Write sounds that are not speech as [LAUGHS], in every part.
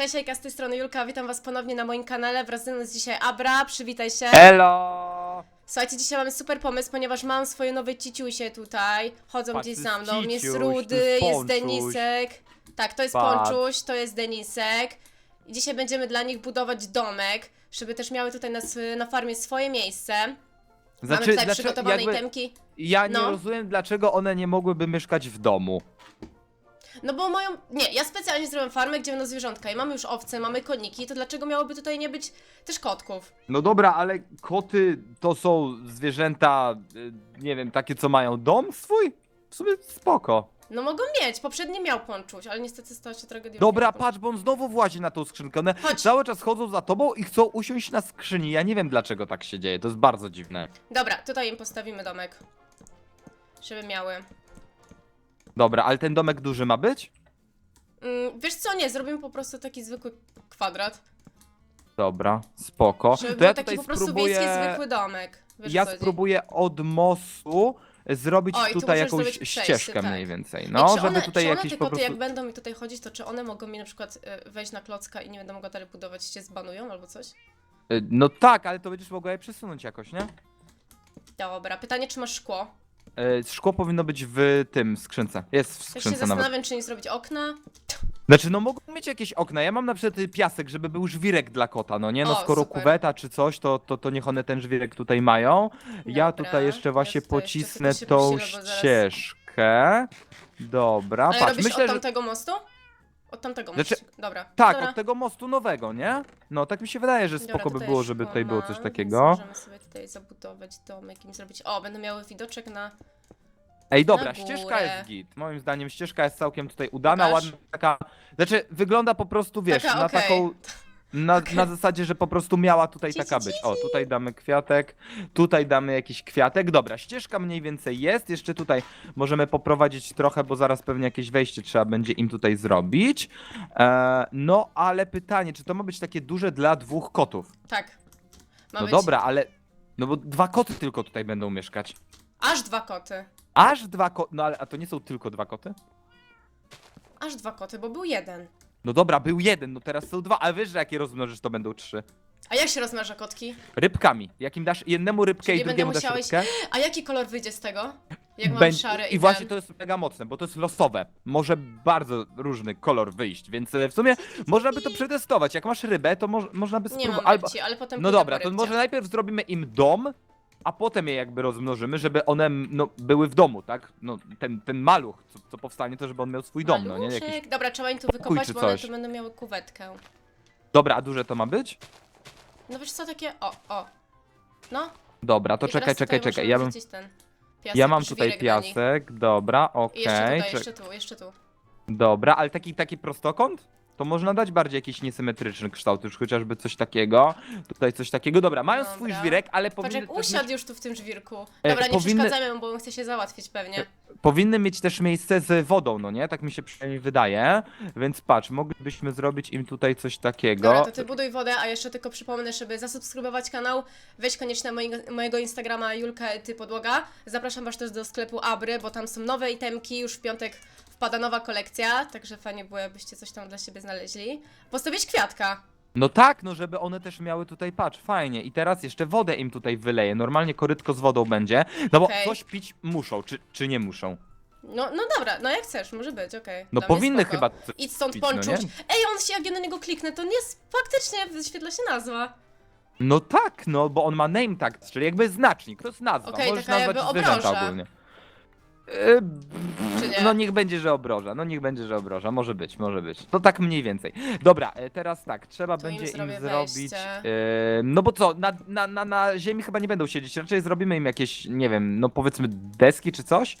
Cześć, Ejka, z tej strony Julka, witam was ponownie na moim kanale. Wraz ze mną jest dzisiaj Abra, przywitaj się. Elo! Słuchajcie, dzisiaj mamy super pomysł, ponieważ mam swoje nowe ciciusie tutaj. Chodzą Patrz, gdzieś to za jest mną. Jest ciciuś, to Rudy, jest jest Ponczuś. Denisek. Tak, to jest Patrz. Ponczuś, to jest Denisek. I dzisiaj będziemy dla nich budować domek, żeby też miały tutaj na, sw- na farmie swoje miejsce. mamy tutaj przygotowane jakby, itemki. ja nie No. rozumiem, dlaczego one nie mogłyby mieszkać w domu. No bo mają. Nie, ja specjalnie zrobiłem farmę, gdzie będą zwierzątka i mamy już owce, mamy koniki, to dlaczego miałoby tutaj nie być też kotków? No dobra, ale koty to są zwierzęta, y, nie wiem, takie co mają dom swój? W sumie spoko. No mogą mieć, poprzednio miał Ponczuś, ale niestety stała się tragedia. Dobra, patrz, bo on znowu włazi na tą skrzynkę. One Chodź. cały czas chodzą za tobą i chcą usiąść na skrzyni. Ja nie wiem, dlaczego tak się dzieje. To jest bardzo dziwne. Dobra, tutaj im postawimy domek. Żeby miały. Dobra, ale ten domek duży ma być? Mm, wiesz co, nie, zrobimy po prostu taki zwykły kwadrat. Dobra, spoko. Żeby To był ja taki tutaj po prostu spróbuję... wiejski zwykły domek. Wiesz, ja o co chodzi? spróbuję od mostu zrobić O, i tu tutaj możesz jakąś zrobić przejście, ścieżkę tak. mniej więcej. Ej, No, czy żeby one, tutaj czy one jakieś te po prostu. jak będą mi tutaj chodzić, to czy one mogą mi na przykład y, wejść na klocka i nie będą mogła dalej budować, cię zbanują albo coś? Y, No tak, ale to będziesz mogła je przesunąć jakoś, nie? Dobra, pytanie, czy masz szkło? Y, Szkło powinno być w tym skrzynce. Jest w Tak się skrzynce nawet. zastanawiam, czy nie zrobić okna. Znaczy, no mogą mieć jakieś okna. Ja mam na przykład y, piasek, żeby był żwirek dla kota, no nie? No O, skoro super. kuweta czy coś, to, to, to niech one ten żwirek tutaj mają. ja Dobra, tutaj jeszcze ja właśnie tutaj jeszcze pocisnę się tą posilę, bo zaraz- ścieżkę. Dobra, Ale patrz, robisz myślę, od że. tamtego mostu? Od tamtego Znaczy- mostu. Dobra. Tak, Dobra. od tego mostu nowego, nie? No tak mi się wydaje, że Dobra, spoko by tutaj było, żeby tutaj było coś więc takiego. Możemy sobie tutaj zabudować domek i zrobić. O, będą miały widoczek na. Ej, dobra, ścieżka górę. jest git. Moim zdaniem ścieżka jest całkiem tutaj udana, Pokaż. ładna taka. Znaczy, wygląda po prostu, wiesz, Taka, na okej. taką. [LAUGHS] Na, na zasadzie, że po prostu miała tutaj taka być. O, tutaj damy kwiatek, tutaj damy jakiś kwiatek. Dobra, ścieżka mniej więcej jest. Jeszcze tutaj możemy poprowadzić trochę, bo zaraz pewnie jakieś wejście trzeba będzie im tutaj zrobić. E, no, ale pytanie, czy to ma być takie duże dla dwóch kotów? Tak. Ma no być dobra, ale. No bo dwa koty tylko tutaj będą mieszkać. aż dwa koty. Aż dwa koty. No ale a to nie są tylko dwa koty? Aż dwa koty, bo był jeden. No dobra, był jeden, no teraz są dwa, ale wiesz, że jak je rozmnożysz, to będą trzy. A jak się rozmnaża kotki? Rybkami. Jakim dasz jednemu rybkę Czyli i będę drugiemu dasz musiałeś- rybkę. A jaki kolor wyjdzie z tego? Jak mam szary i, I właśnie ten. to jest mega mocne, bo to jest losowe. Może bardzo różny kolor wyjść, więc e, w sumie można by to przetestować. Jak masz rybę, to moż, można by Nie mam spróbować. Albo... rybci, ale potem No pójdę dobra, po to rybcie. może najpierw zrobimy im dom, a potem je jakby rozmnożymy, żeby one no, były w domu, tak? No ten, ten maluch, co, co powstanie, to żeby on miał swój dom, no nie? Jakiś... Maluszek. Dobra, trzeba im tu wykopać, czy bo one coś. tu będą miały kuwetkę. Dobra, a duże to ma być? No wiesz co, takie... O, o. No. Dobra, to I czekaj, teraz czekaj, tutaj czekaj. możemy Ja bym. wrzucić ten piasek, Ja mam tutaj żwirek dla nich. piasek, dobra, I okej. jeszcze tutaj, czek- jeszcze tu, jeszcze tu. Dobra, ale taki, taki prostokąt? To można dać bardziej jakiś niesymetryczny kształt, już chociażby coś takiego. Tutaj coś takiego. Dobra, mają Dobra. swój żwirek, ale powinny też usiadł mieć, już tu w tym żwirku. E, Dobra, nie powinny- przeszkadzajmy mu, bo on chce się załatwić pewnie. powinny mieć też miejsce z wodą, no nie? Tak mi się przynajmniej wydaje. Więc patrz, moglibyśmy zrobić im tutaj coś takiego. Dobra, to ty buduj wodę, a jeszcze tylko przypomnę, żeby zasubskrybować kanał, weź koniecznie na mojego, mojego Instagrama Julka Ty Podłoga. Zapraszam was też do sklepu Abry, bo tam są nowe itemki, już w piątek wpada nowa kolekcja, także fajnie było, jakbyście coś tam dla siebie znaleźli. Postawić kwiatka. No tak, no żeby one też miały tutaj, patrz, fajnie. I teraz jeszcze wodę im tutaj wyleję. Normalnie korytko z wodą będzie. No bo Okej. coś pić muszą, czy, czy nie muszą? No, no dobra, no jak chcesz, może być, okej. No Dla mnie powinny spoko. chyba coś Idź stąd pić, no ponczuć. nie? Ej, on się, jak ja na niego kliknę, to nie jest, faktycznie wyświetla się nazwa. No tak, no bo on ma name tag, czyli jakby znacznik, to jest nazwa. Okej, Możesz taka nazwać jakby zwierzęta obroża. ogólnie. E, Czy nie? No niech będzie, że obroża, no niech będzie, że obroża, może być, może być. To tak mniej więcej. Dobra, e, teraz tak, trzeba To im będzie im, zrobię zrobić. wejście. E, no bo co, na, na, na, na ziemi chyba nie będą siedzieć, raczej zrobimy im jakieś, nie wiem, no powiedzmy deski czy coś.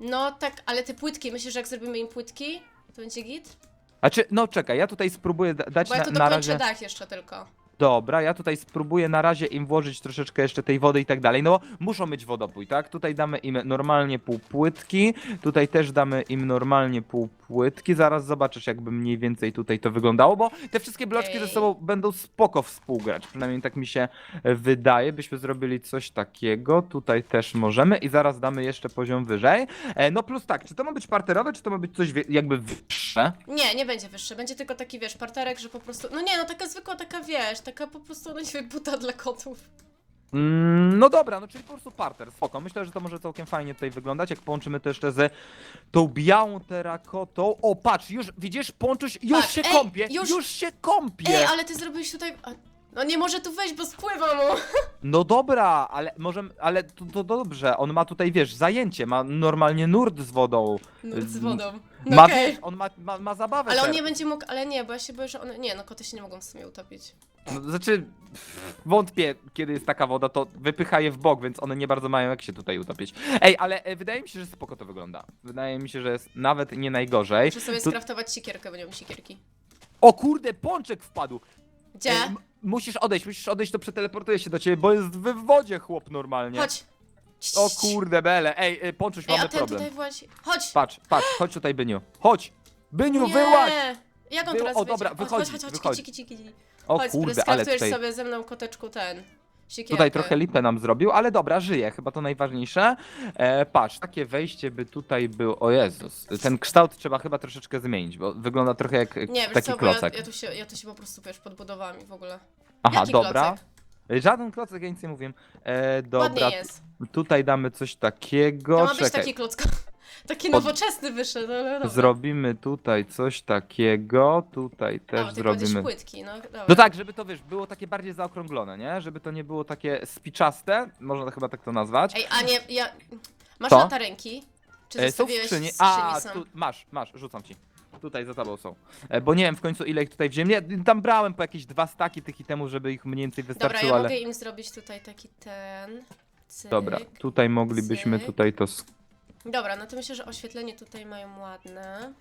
No tak, ale te płytki, myślisz, że jak zrobimy im płytki, to będzie git? A czy, no czekaj, ja tutaj spróbuję da- dać Bo ja na, tu na dokończę razie. dach jeszcze tylko. Dobra, ja tutaj spróbuję na razie im włożyć troszeczkę jeszcze tej wody i tak dalej. No, muszą mieć wodopój, tak? Tutaj damy im normalnie półpłytki, tutaj też damy im normalnie półpłytki. Zaraz zobaczysz, jakby mniej więcej tutaj to wyglądało, bo te wszystkie bloczki ze sobą będą spoko współgrać. Przynajmniej tak mi się wydaje. Byśmy zrobili coś takiego. Tutaj też możemy i zaraz damy jeszcze poziom wyżej. E, no plus tak, czy to ma być parterowe, czy to ma być coś wie- jakby wyższe? Nie, nie będzie wyższy, będzie tylko taki, wiesz, parterek, że po prostu, no nie, no taka zwykła, taka, wiesz, taka po prostu, nie wiem, buta dla kotów. Mm, no dobra, no czyli po prostu parter, spoko. Myślę, że to może całkiem fajnie tutaj wyglądać, jak połączymy to jeszcze z tą białą terakotą. O, patrz, już widzisz, Ponczuś już Patrz, się ej, kąpie, już- już... się kąpie. Ej, ale ty zrobiłeś tutaj, a, no nie może tu wejść, bo spływa mu. [LAUGHS] No dobra, ale może, ale to, to dobrze, on ma tutaj, wiesz, zajęcie, ma normalnie nurt z wodą. No, z Z- wodą. No Ma, okej. wiesz, on ma, ma, ma zabawę Ale on nie będzie mógł, ale nie, bo ja się boję, że one, nie, no koty się nie mogą w sumie utopić. No, znaczy, pff, wątpię, kiedy jest taka woda, to wypycha je w bok, więc one nie bardzo mają jak się tutaj utopić. Ej, ale e, wydaje mi się, że spoko to wygląda. Wydaje mi się, że jest nawet nie najgorzej. Muszę sobie Tu- skraftować sikierkę, bo nie mam sikierki. O kurde, pączek wpadł! Gdzie? Ej, m- musisz odejść, musisz odejść, to przeteleportuje się do ciebie, bo jest w wodzie chłop normalnie. Chodź. O kurde, bele. Ej, a mamy ten problem. tutaj właśnie, chodź. Patrz, patrz, chodź tutaj, Byniu. Chodź! Byniu, nie. wyłaź! Jak on Był- teraz o, wyjdzie? dobra, Chodź, wychodzi, Chodź, chodź, chodź, wychodzi. kici, kici, kici. O Chodź, kurde, ale skraftujesz tutaj... sobie ze mną koteczku ten, sikierkę. Tutaj trochę lipę nam zrobił, ale dobra, żyje, chyba to najważniejsze. E, patrz, takie wejście by tutaj było. O Jezus, ten kształt trzeba chyba troszeczkę zmienić, bo wygląda trochę jak Nie, wiesz taki co, bo ja, klocek. ja, tu się, ja tu się po prostu, wiesz, podbudowałam i w ogóle. Aha, Jaki dobra. klocek? Żaden klocek, ja nic nie mówię. E, dobra, Ładnie jest. tutaj damy coś takiego. To ma być Czekaj. taki klocka. Taki Pod- nowoczesny wyszedł, ale dobra. Zrobimy tutaj coś takiego, tutaj też o, zrobimy. płytki, no dobra. No tak, żeby to wiesz, było takie bardziej zaokrąglone, nie? Żeby to nie było takie spiczaste, można chyba tak to nazwać. Ej, a nie, ja... Masz Co? latarenki? Czy E, są w zostawiłeś skrzyni. A, tu, masz, masz, rzucam ci. Tutaj za tobą są. E, bo nie wiem w końcu ile ich tutaj wziąłem. Nie, tam brałem po jakieś dwa staki tych itemów, żeby ich mniej więcej Dobra, wystarczyło, ja ale. mogę im zrobić tutaj taki ten... Cyk. Dobra, tutaj moglibyśmy cyk. tutaj to. Dobra, no to myślę, że oświetlenie tutaj mają ładne.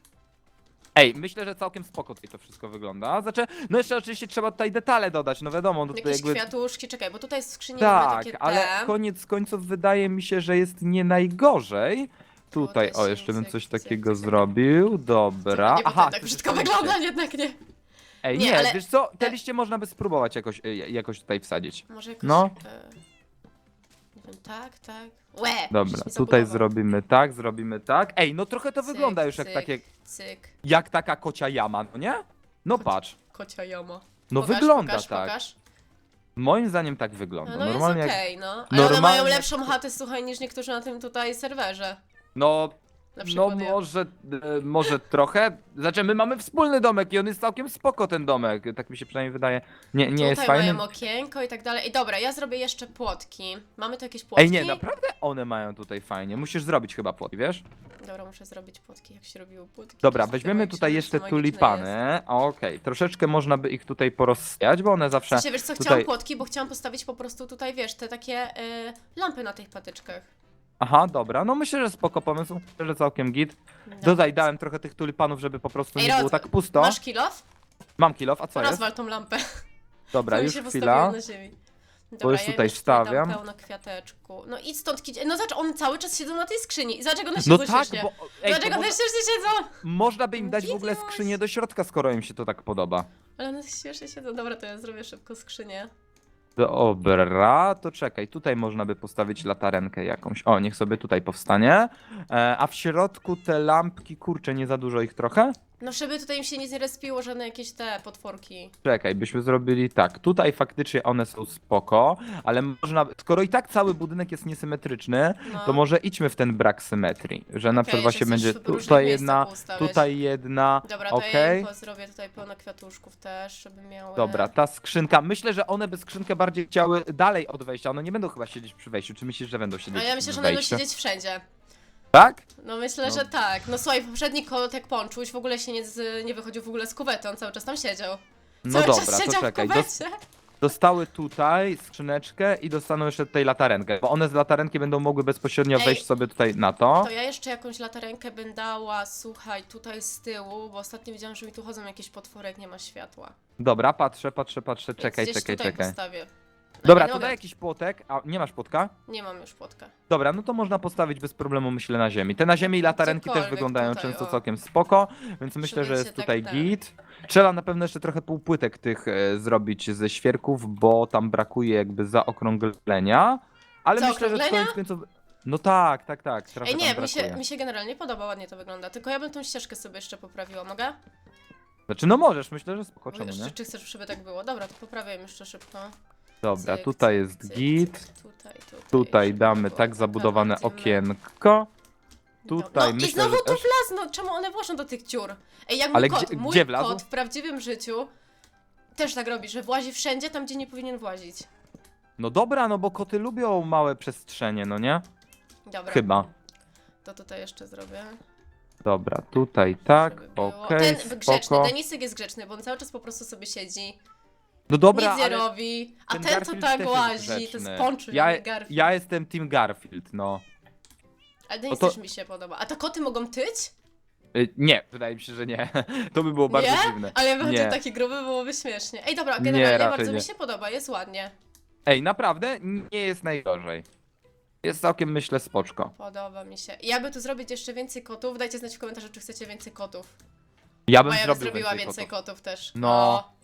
Ej, myślę, że całkiem spoko tutaj to wszystko wygląda. Znaczy, no jeszcze oczywiście trzeba tutaj detale dodać, no wiadomo, no tutaj Jakieś jakby. kwiatuszki, czekaj, bo tutaj w skrzyni mamy Tak, takie ale te. koniec końców wydaje mi się, że jest nie najgorzej. Tutaj, o, jeszcze bym coś takiego zrobił. Dobra. Nie, bo Aha, tak brzydko wygląda, jednak nie. Ej, Nie, nie, ale- wiesz co, te liście można by spróbować jakoś, e, jakoś tutaj wsadzić. Może jakoś... No. E... Tak, tak. Łe! Dobra, mi tutaj zabudował. zrobimy tak, zrobimy tak. Ej, no trochę to Cyk, wygląda już jak cyk. takie, Cyk, jak taka kocia jama, no nie? No patrz, kocia jama. no pokaż, wygląda pokaż, tak. Pokaż. Moim zdaniem tak No, wygląda. no Normalnie jest jak... okej, no. Ale one normalnie mają jak- lepszą chatę, słuchaj, niż niektórzy na tym tutaj serwerze. No, no przykład ja. może, e, może trochę. Znaczy my mamy wspólny domek i on jest całkiem spoko ten domek, tak mi się przynajmniej wydaje. Nie, nie jest Tutaj fajny. mają okienko i tak dalej. I dobra, ja zrobię jeszcze płotki. Mamy tu jakieś płotki? Ej, nie, naprawdę one mają tutaj fajnie. Musisz zrobić chyba płot, wiesz? Dobra, muszę zrobić płotki, jak się robiło płotki. Dobra, To weźmiemy tutaj jeszcze magiczne jest. tulipany. Okej, troszeczkę można by ich tutaj porozsiać, bo one W zawsze. sensie, wiesz co, tutaj- chciałam płotki, bo chciałam postawić po prostu tutaj, wiesz, te takie y, lampy na tych patyczkach. Aha, dobra, no myślę, że spoko pomysł, myślę, że całkiem git. Dobra. Dodaj, dałem trochę tych tulipanów, żeby po prostu Ej, nie było tak pusto. Masz kilof? Mam kilof, a co jest? Rozwal tą lampę. Dobra, to mi już się chwila. na ziemi. Dobra, już ja tutaj im jeszcze dam pełno kwiateczku. No idź stąd, kidzie. No zobacz, one cały czas siedzą na tej skrzyni. I dlaczego one No siedzą tak, śmiesznie? bo ej, to Dlaczego można, też śmiesznie siedzą? można by im dać w ogóle Widziałaś? skrzynię do środka, skoro im się to tak podoba. Ale one śmiesznie siedzą. Dobra, to ja zrobię szybko skrzynię. Dobra, to czekaj, tutaj można by postawić latarenkę jakąś. O, niech sobie tutaj powstanie. E, a w środku te lampki, kurczę, nie za dużo ich trochę? No żeby tutaj im się nic nie respiło, żadne jakieś te potworki. Czekaj, byśmy zrobili tak. Tutaj faktycznie one są spoko, ale można. Skoro i tak cały budynek jest niesymetryczny, No. to może idźmy w ten brak symetrii. Że na Okej, przykład właśnie że chcesz będzie w różnych tutaj miejscach jedna, poustawiać. tutaj jedna. Dobra, to ja Okej. im zrobię tutaj pełno kwiatuszków też, żeby miały... Dobra, ta skrzynka. Myślę, że one by skrzynkę bardziej chciały dalej od wejścia. One nie będą chyba siedzieć przy wejściu. Czy myślisz, że będą siedzieć A ja myślę, że one będą wejściu? siedzieć wszędzie. Tak? No myślę, No. że tak. No słuchaj, poprzedni kotek Ponczuś w ogóle się nie, z, nie wychodził w ogóle z kuwety, on cały czas tam siedział. No Cały dobra, czas to siedział czekaj. w Dos- kuwecie. dostały tutaj skrzyneczkę i dostaną jeszcze tutaj latarenkę, bo one z latarenki będą mogły bezpośrednio Ej. wejść sobie tutaj na to. To ja jeszcze jakąś latarenkę bym dała, słuchaj, tutaj z tyłu, bo ostatnio widziałam, że mi tu chodzą jakieś potwory, jak nie ma światła. Dobra, patrzę, patrzę, patrzę, Więc czekaj, gdzieś czekaj, tutaj czekaj. postawię. Dobra, nie to mogę. daj jakiś płotek, a nie masz płotka? Nie mam już płotka. Dobra, no to można postawić bez problemu, myślę, na ziemi. Te na ziemi i latarenki też Gdziekolwiek wyglądają tutaj, często o. całkiem spoko, więc myślę, że jest tak tutaj ten. git. Trzeba na pewno jeszcze trochę półpłytek tych e, zrobić ze świerków, bo tam brakuje jakby zaokrąglenia. Ale myślę, że Zaokrąglenia? koniec końców... No tak, tak, tak, trochę Ej, tam nie, mi brakuje. się, mi się generalnie podoba, ładnie to wygląda. Tylko ja bym tą ścieżkę sobie jeszcze poprawiła, mogę? Znaczy, no możesz, myślę, że spoko, czemu nie? czy chcesz, żeby tak było? Dobra, to poprawię ją jeszcze szybko. Dobra, Cyk, tutaj jest cyk, git. cyk, Tutaj, tutaj, Tutaj damy tak zabudowane okienko. Tutaj no, myślę, I znowu że tu też- wlazł, no czemu one włażą do tych dziur? Ej, jak mój Ale kot, gdzie- mój gdzie wlazł? kot w prawdziwym życiu też tak robi, że włazi wszędzie tam, gdzie nie powinien włazić. No dobra, no bo koty lubią małe przestrzenie, no nie? Dobra. Chyba. To tutaj jeszcze zrobię. Dobra, tutaj tak, żeby było. okej, Ten grzeczny, spoko. Denisek jest grzeczny, bo on cały czas po prostu sobie siedzi, No dobra, nic nie ale robi, a ten ten, co Garfield tak jest łazi, to grzeczny. jest ponczuś, ja, Garfield. ja jestem Team Garfield, no. Ale Denis to- też mi się podoba. A to koty mogą tyć? Y, nie, wydaje mi się, że nie. [LAUGHS] To by było bardzo nie? dziwne. Ale jakby Nie. taki gruby, byłoby śmiesznie. Ej, dobra, Nie, generalnie raczej bardzo nie. mi się podoba, jest ładnie. Ej, naprawdę nie jest najgorzej. Jest całkiem, myślę, spoczko. Podoba mi się. I jakby tu zrobić jeszcze więcej kotów, dajcie znać w komentarzu, czy chcecie więcej kotów. Ja bym ja bym zrobił zrobiła więcej, więcej kotów. kotów, też. No, O,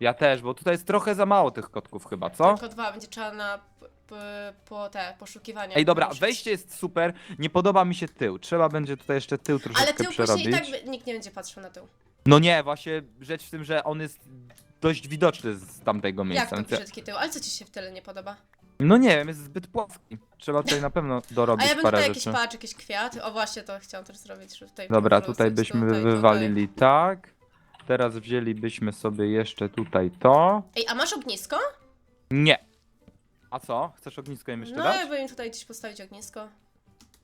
Ja też, bo tutaj jest trochę za mało tych kotków chyba, co? Tylko dwa, będzie trzeba na p- p- po te poszukiwania. Ej, dobra, wejście jest super, nie podoba mi się tył. Trzeba będzie tutaj jeszcze tył troszeczkę Ale tył później i tak by- nikt nie będzie patrzył na tył. No nie, właśnie rzecz w tym, że on jest dość widoczny z tamtego Jak miejsca. to więc brzydki tył? Ale co ci się w tyle nie podoba? No nie wiem, jest zbyt płaski. Trzeba tutaj na pewno A dorobić ja bym parę tutaj jakiś rzeczy. patrz, jakiś kwiat. O właśnie to chciałam też zrobić, żeby tutaj Dobra, tutaj byśmy tutaj, wywalili tak. Teraz wzięlibyśmy sobie jeszcze tutaj to. Ej, a masz ognisko? Nie. A co? Chcesz ognisko im jeszcze No, dać? jakby im tutaj gdzieś postawić ognisko.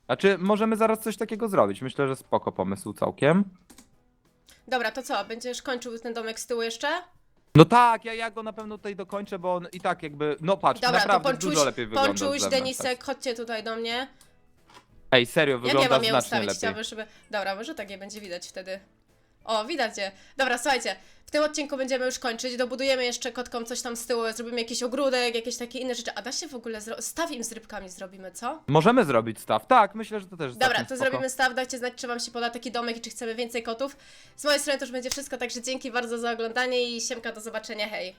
Znaczy, możemy zaraz coś takiego zrobić. Myślę, że spoko pomysł całkiem. Dobra, to co? Będziesz kończył ten domek z tyłu jeszcze? No tak, ja, ja go na pewno tutaj dokończę, bo on i tak jakby, no patrz, Dobra, to naprawdę ponczuś, dużo lepiej wygląda ponczuś, z zewnątrz. Denisek, chodźcie tutaj do mnie. Ej, serio, Jak wygląda ja mam je znacznie ustawić? lepiej. Chciałabym, żeby... Dobra, może tak je będzie widać wtedy. O, widać je. Dobra, słuchajcie, w tym odcinku będziemy już kończyć. Dobudujemy jeszcze kotkom coś tam z tyłu, zrobimy jakiś ogródek, jakieś takie inne rzeczy. A da się w ogóle zro... Staw im z rybkami zrobimy, co? Możemy zrobić staw, tak, myślę, że to też Dobra, to spoko. zrobimy staw, dajcie znać, czy wam się poda taki domek i czy chcemy więcej kotów. Z mojej strony to już będzie wszystko, także dzięki bardzo za oglądanie i siemka, do zobaczenia, hej!